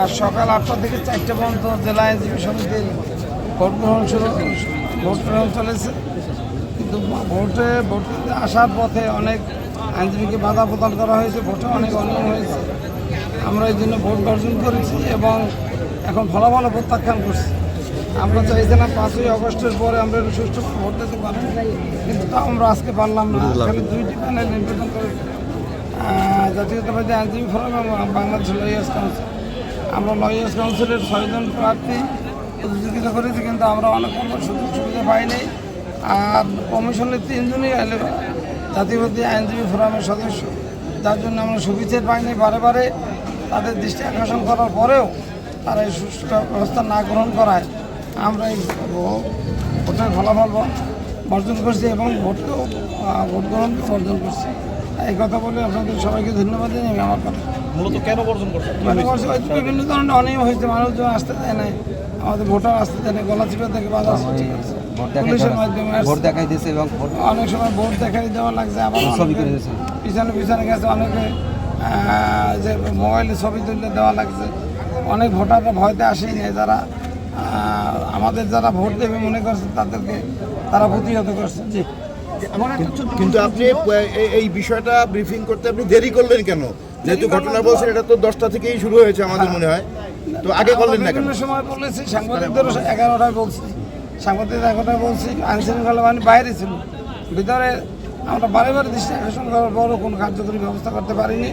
আর সকাল আটটা থেকে চারটে পর্যন্ত জেলা আইনজীবী সমিতির ভোট গ্রহণ শুরু ভোট গ্রহণ চলেছে। কিন্তু ভোটে ভোট দিতে আসার পথে অনেক আইনজীবীকে বাধা প্রদান করা হয়েছে ভোটে অনেক অনিয়ম হয়েছে। আমরা এই জন্য ভোট বর্জন করেছি এবং এখন ফলাফল প্রত্যাখ্যান করছি। আমরা চাইছিলাম পাঁচই আগস্টের পরে আমরা একটু সুষ্ঠু ভোট দিতে পারব। কিন্তু তা আমরা আজকে পারলাম না। খালি দুইটি প্যানেল নির্বাচন করে জাতীয়তাবাদী আইনজীবী ফোরাম এবং বাংলাদেশ লয়ার্স কাউন্সিল আমরা লয়ার্স কাউন্সিলের ছয়জন প্রার্থী প্রতিযোগিতা করেছি, কিন্তু আমরা অনেক রকম সুযোগ সুবিধা পাইনি। আর কমিশনের তিনজনই এলে জাতীয়বাদী আইনজীবী ফোরামের সদস্য। যার জন্য আমরা সুবিধা পাইনি বারে বারে। তাদের দৃষ্টি আকর্ষণ করার পরেও তারা এই সুষ্ঠু ব্যবস্থা না গ্রহণ করায় আমরা এই ভোটের ফলাফল বর্জন করছি এবং ভোটকেও ভোট গ্রহণকে বর্জন করছি। এই কথা বলে আপনাদের সবাইকে ধন্যবাদ আমি আমার কথা মূলত কেন বর্জন করছেন? মানে হয়তো বিভিন্ন ধরনের অনিয়ম হয়েছে মানুষজন আসতে দেয় নাই আমাদের ভোটার আসতে দেয় না গলা চিপে থেকে বাধা সৃষ্টি করছে পুলিশের মাধ্যমে ভোট দেখাই দিয়েছে এবং অনেক সময় ভোট দেখাই দেওয়া লাগছে আবার ছবি করে দিয়েছে। পিছনে পিছনে গেছে অনেকে যে মোবাইলে ছবি তুলে দেওয়া লাগছে। অনেক ভোটাররা ভয়তে আসেই নেই যারা আমাদের যারা ভোট দেবে মনে করছে তাদেরকে তারা প্রতিহত করছে। জি। কিন্তু আপনি এই- এই বিষয়টা ব্রিফিং করতে আপনি দেরি করলেন কেন? যেহেতু ঘটনা বলছেন এটা তো দশটা থেকেই শুরু হয়েছে আমাদের মনে হয়। তো আগে করলেন না কেন? বিভিন্ন সময় বলেছি সাংবাদিকদের এগারোটায় বলছি। সাংবাদিক এগারোটায় বলছি আইন শৃঙ্খলা বাহিনী বাইরে ছিল। ভিতরে আমরা বারে বারে দৃষ্টি আকর্ষণ করার পরও কোনো কার্যকরী ব্যবস্থা করতে পারিনি।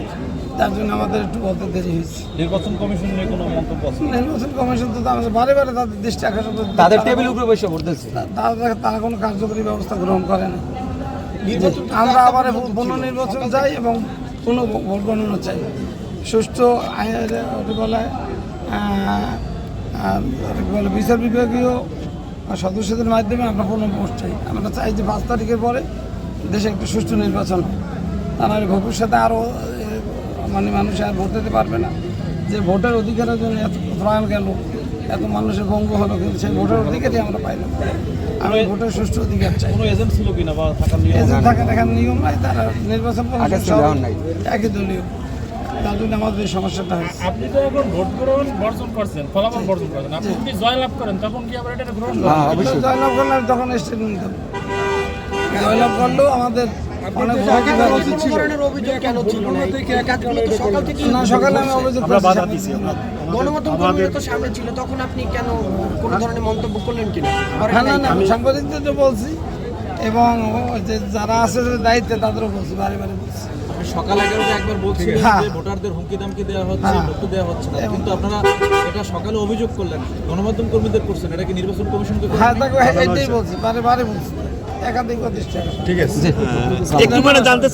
যার জন্য আমাদের একটু বলতে দেরি হয়েছে। নির্বাচন কমিশন নিয়ে কোনো মন্তব্য নির্বাচন কমিশন তো আমাদের বারে বারে তাদের দৃষ্টি আকর্ষণ করতে তাদের টেবিল উপরে বসে পড়তেছে। তারা তারা কোনো কার্যকরী ব্যবস্থা গ্রহণ করে না। আমরা আবার পুনর্নির্বাচন চাই এবং পুনঃ ভোট গণনা চাই। ওটা বলে বলে, বিচার বিভাগীয় সদস্যদের মাধ্যমে আমরা কোনো ভোট চাই। আমরা চাই যে পাঁচ তারিখের পরে দেশে একটু সুষ্ঠু নির্বাচন হোক। তা নাহলে ভবিষ্যতে আরও মানে মানুষ আর ভোট দিতে পারবে না। যে ভোটের অধিকারের জন্য এত প্রাণ গেল এত মানুষের ভঙ্গ হলো কিন্তু সেই ভোটের অধিকারই আমরা পাইলাম না। আমি ভোটের সুষ্ঠু অধিকার চাই। কোনো এজেন্ট ছিল কিনা বা থাকার নিয়ম? এজেন্ট থাকার এখানে নিয়ম নাই তারা নির্বাচন। একই দলীয়। তার জন্য আমাদের এই সমস্যাটা হয়েছে। আপনি তো এখন ভোট গ্রহণ বর্জন করছেন ফলাফল বর্জন করছেন। আপনি যদি জয়লাভ করেন তখন কি আবার এটা গ্রহণ? হ্যাঁ জয়লাভ করলে আমি তখন স্টেটমেন্ট দেবো। জয়লাভ করলেও আমাদের হ্যাঁ? সাংবাদিকদের তো বলছি এবং যারা আছে দায়িত্বে তাদেরও বলছি বারে বারে বলছি। সকাল এগারোটা একবার বলছিলেন হ্যাঁ। ভোটারদের হুমকি দামকি দেওয়া হচ্ছে হ্যাঁ। দেওয়া হচ্ছে না। এবং- কিন্তু আপনারা এটা সকালে অভিযোগ করলেন। গণমাধ্যম কর্মীদের করছেন এটা কি নির্বাচন কমিশনকে হ্যাঁ এটাই বলছি বারে বারে বলছি। একাধিক প্রতিষ্ঠান। ঠিক আছে। জি। একটু মানে জানতে